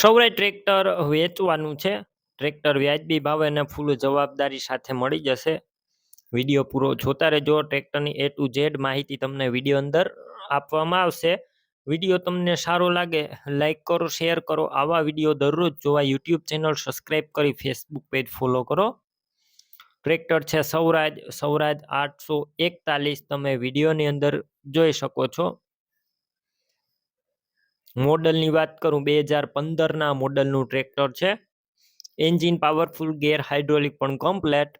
સૌરાય tractor વેચવાનું છે. Tractor વ્યાજબી ભાવે અને ફૂલ જવાબદારી સાથે મળી જશે. વીડિયો પૂરો જોતા રહેજો. ટ્રેક્ટરની એ ટુ ઝેડ માહિતી તમને વીડિયો અંદર આપવામાં આવશે. વીડિયો તમને સારો લાગે, લાઈક કરો, શેર કરો. આવા વીડિયો દરરોજ જોવા યુટ્યુબ ચેનલ સબસ્ક્રાઈબ કરી ફેસબુક પેજ ફોલો કરો. ટ્રેક્ટર છે સૌરાજ સૌરાજ આઠસો એકતાલીસ. તમે વિડીયોની અંદર જોઈ શકો છો. મોડલની વાત કરું, બે હજાર પંદરના મોડલનું ટ્રેક્ટર છે. એન્જિન પાવરફુલ, ગેર હાઇડ્રોલિક પણ કમ્પ્લેટ.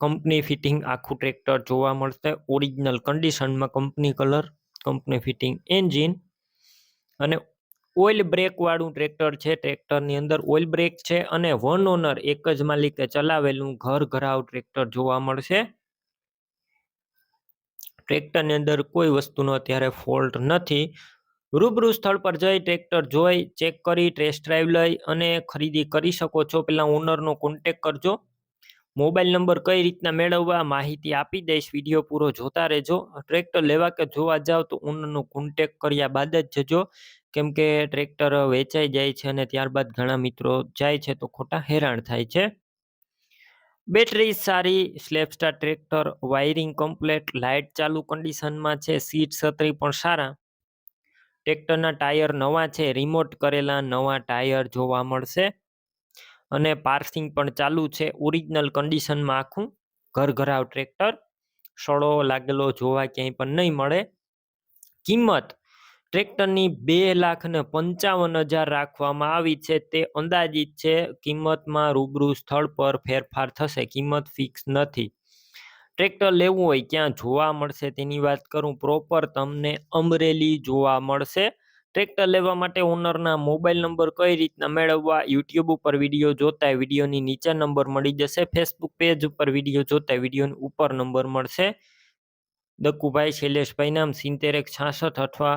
કંપની ફિટિંગ આખું ટ્રેક્ટર જોવા મળશે. ઓરિજિનલ કન્ડિશનમાં company colour, company fitting engine. અને ઓઇલ બ્રેકવાળું ટ્રેક્ટર છે. ટ્રેક્ટરની અંદર ઓઇલ બ્રેક છે અને વન ઓનર એક જ માલિકે ચલાવેલું ઘર ઘરાવ ટ્રેક્ટર જોવા મળશે. ટ્રેક્ટરની અંદર કોઈ વસ્તુનો અત્યારે ફોલ્ટ નથી. રૂબરૂ સ્થળ પર જઈ ટ્રેક્ટર જોઈ ચેક કરી ટેસ્ટ ડ્રાઈવ લઈ અને ખરીદી કરી શકો છો. પેલા ઓનરનો કોન્ટેક કરજો. મોબાઈલ નંબર કઈ રીતના મેળવવા માહિતી આપી દઈશ. વીડિયો પૂરો જોતા રહેજો. ટ્રેક્ટર લેવા કે જોવા જાવ તો ઓનરનો કોન્ટેક કર્યા બાદ જ જજો. કેમ કે ટ્રેક્ટર વેચાઈ જાય છે અને ત્યારબાદ ઘણા મિત્રો જાય છે તો ખોટા હેરાન થાય છે. બેટરી સારી સ્લેપસ્ટાર ટ્રેક્ટર, વાયરિંગ કમ્પ્લેટ, લાઇટ ચાલુ કન્ડિશનમાં છે, સીટ છત્રી પણ સારા. ટ્રેક્ટરના ટાયર નવા છે, રિમોટ કરેલા નવા ટાયર જોવા મળશે. અને પાર્સિંગ પણ ચાલુ છે, ઓરિજિનલ કન્ડિશનમાં આખું ઘરઘરાવ ટ્રેક્ટર. સડો લાગેલો જોવા ક્યાંય પણ નહીં મળે. કિંમત ટ્રેક્ટરની બે લાખ ને પંચાવન હજાર રાખવામાં આવી છે. તે અંદાજિત છે કિંમતમાં રૂબરૂ સ્થળ પર ફેરફાર થશે. કિંમત ફિક્સ નથી. ટ્રેક્ટર લેવું હોય ક્યાં જોવા મળશે તેની વાત કરું. પ્રોપર તમને અમરેલી જોવા મળશે. ટ્રેક્ટર લેવા માટે ઓનરના મોબાઈલ નંબર કઈ રીતના મેળવવા યુટ્યુબ ઉપર વીડિયો જોતા વિડીયોની નીચે નંબર મળી જશે. ફેસબુક પેજ ઉપર વીડિયો જોતા વિડીયોની ઉપર નંબર મળશે. દક્કુભાઈ શૈલેષભાઈ નામ સિત્તેર એક છાસઠ અથવા